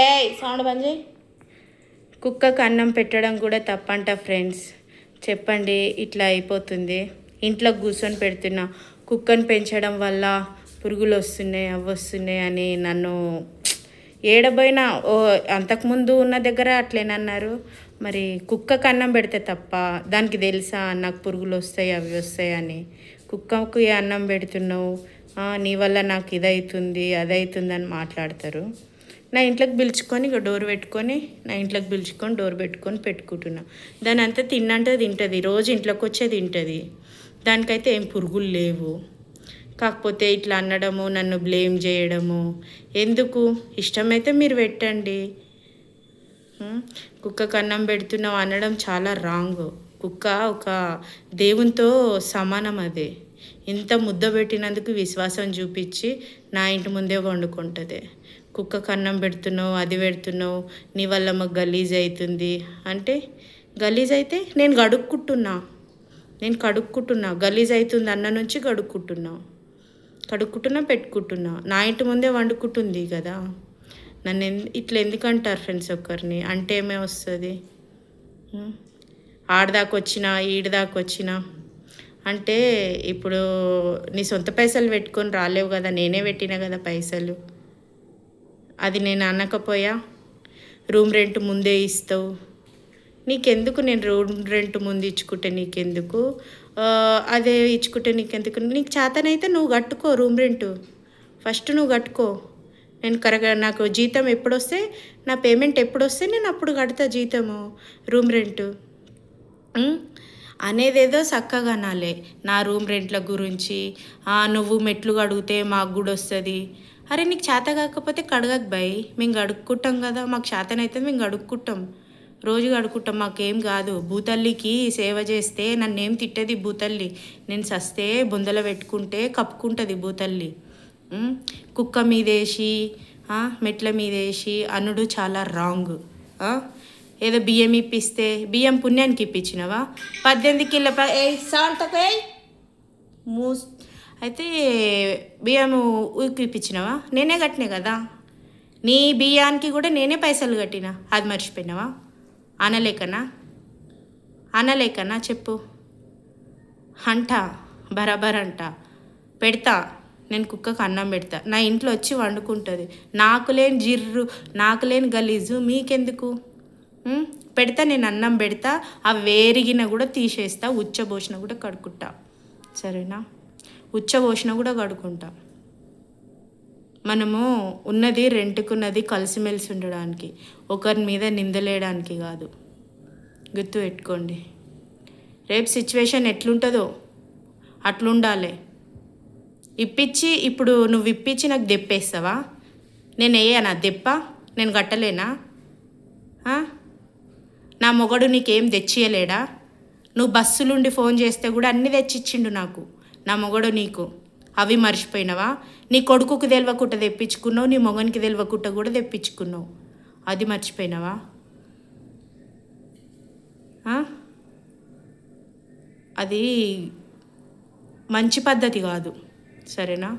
ఏ sound బంద్ చేయి. కుక్కకు అన్నం పెట్టడం కూడా తప్పంట ఫ్రెండ్స్. చెప్పండి ఇట్లా అయిపోతుంది. ఇంట్లో కూర్చొని పెడుతున్నా కుక్కను పెంచడం వల్ల పురుగులు వస్తున్నాయి అవి వస్తున్నాయి అని నన్ను ఏడబోయినా ఓ అంతకుముందు ఉన్న దగ్గర అట్లేనన్నారు. మరి కుక్కకు అన్నం పెడితే తప్ప దానికి తెలుసా నాకు పురుగులు వస్తాయి అవి వస్తాయి అని. కుక్కకు ఏ అన్నం పెడుతున్నావు నీ వల్ల నాకు ఇదవుతుంది అదవుతుంది అని మాట్లాడతారు. నా ఇంట్లోకి పిలుచుకొని ఇక డోర్ పెట్టుకొని నా ఇంట్లోకి పిలుచుకొని డోర్ పెట్టుకొని పెట్టుకుంటున్నా. దాని అంతా తిన్నంటే తింటుంది రోజు ఇంట్లోకి వచ్చే తింటుంది. దానికైతే ఏం పురుగులు లేవు. కాకపోతే ఇట్లా అనడము నన్ను బ్లేమ్ చేయడము. ఎందుకు? ఇష్టమైతే మీరు పెట్టండి. కుక్కకు అన్నం పెడుతున్నావు అనడం చాలా రాంగ్. కుక్క ఒక దేవునితో సమానం అదే. ఇంత ముద్ద పెట్టినందుకు విశ్వాసం చూపించి నా ఇంటి ముందే వండుకుంటుంది. కుక్క కన్నం పెడుతున్నావు అది పెడుతున్నావు నీ వల్ల మాకు గలీజ్ అవుతుంది అంటే గలీజ్ అయితే నేను గడుక్కుంటున్నా. నేను కడుక్కుంటున్నా. గలీజ్ అవుతుంది అన్న నుంచి గడుక్కుంటున్నా. కడుక్కుంటున్నా పెట్టుకుంటున్నా. నా ఇంటి ముందే వండుకుంటుంది కదా. నన్ను ఎందు ఇట్లా ఎందుకంటారు ఫ్రెండ్స్ ఒక్కరిని అంటే ఏమే వస్తుంది ఆడదాకొచ్చినా ఆడదాకా వచ్చినా ఈడదాకా వచ్చినా అంటే ఇప్పుడు నీ సొంత పైసలు పెట్టుకొని రాలేవు కదా. నేనే పెట్టినా కదా పైసలు. అది నేను అనకపోయా? రూమ్ రెంట్ ముందే ఇస్తావు. నీకెందుకు నేను రూమ్ రెంట్ ముందు ఇచ్చుకుంటే నీకెందుకు? అదే ఇచ్చుకుంటే నీకెందుకు? నీకు చేతనైతే నువ్వు కట్టుకో రూమ్ రెంట్. ఫస్ట్ నువ్వు కట్టుకో. నేను కరెక్ట్ నాకు జీతం ఎప్పుడొస్తే నా పేమెంట్ ఎప్పుడొస్తే నేను అప్పుడు కడతా జీతము రూమ్ రెంట్. అనేది అనేదేదో చక్కగా నాలే. నా రూమ్ రెంట్ల గురించి "ఆ, నువ్వు మెట్లు కడిగితే మాకు కూడా వస్తుంది. అరే నీకు చేత కాకపోతే కడగకు బాయ్ మేము కడుక్కుంటాం కదా మాకు చేతనైతే మేము కడుక్కుంటాం రోజు కడుక్కుంటాం మాకేం కాదు. భూతల్లికి సేవ చేస్తే నన్నేం తిట్టది భూతల్లి? నేను సస్తే బొందల పెట్టుకుంటే కప్పుకుంటుంది భూతల్లి. కుక్క మీదేసి మెట్ల మీదేసి అనుడు చాలా రాంగ్. ఏదో బియ్యం ఇప్పిస్తే బియ్యం పుణ్యానికి ఇప్పించినవా? పద్దెనిమిది కిలో ప ఏ సాంతకై మూస్ అయితే బియ్యం ఊరికి నేనే కట్టినా కదా. నీ బియ్యానికి కూడా నేనే పైసలు కట్టిన. అది మర్చిపోయినావా? అనలేకనా? అనలేకనా? చెప్పు. అంట బరాబర్ అంట. పెడతా. నేను కుక్కకు అన్నం పెడతా. నా ఇంట్లో వచ్చి వండుకుంటుంది. నాకు లేని జిర్రు నాకు లేని గలీజు మీకెందుకు? పెడతా నేను అన్నం పెడతా. ఆ వేరిగిన కూడా తీసేస్తా ఉచ్చబోసిన కూడా కడుక్కుంటా. సరేనా? ఉచ్చబోసిన కూడా కడుకుంటాం మనము ఉన్నది రెంట్కున్నది కలిసిమెలిసి ఉండడానికి ఒకరి మీద నిందలేయడానికి కాదు. గుర్తు పెట్టుకోండి. రేపు సిచ్యువేషన్ ఎట్లుంటుందో అట్లుండాలి. ఇప్పించి ఇప్పుడు నువ్వు ఇప్పించి నాకు దెప్పేస్తావా? నేను వేయనా దెప్ప? నేను కట్టలేనా? నా మొగడు నీకేం తెచ్చియలేడా? నువ్వు బస్సులుండి ఫోన్ చేస్తే కూడా అన్నీ తెచ్చిచ్చిండు నాకు. నా మొగడు నీకు. అవి మర్చిపోయినవా? నీ కొడుకుకు తెలియకుండా తెప్పించుకున్నావు నీ మొగనికి తెలియకుండా కూడా తెప్పించుకున్నావు. అది మర్చిపోయినవా? అది మంచి పద్ధతి కాదు. సరేనా?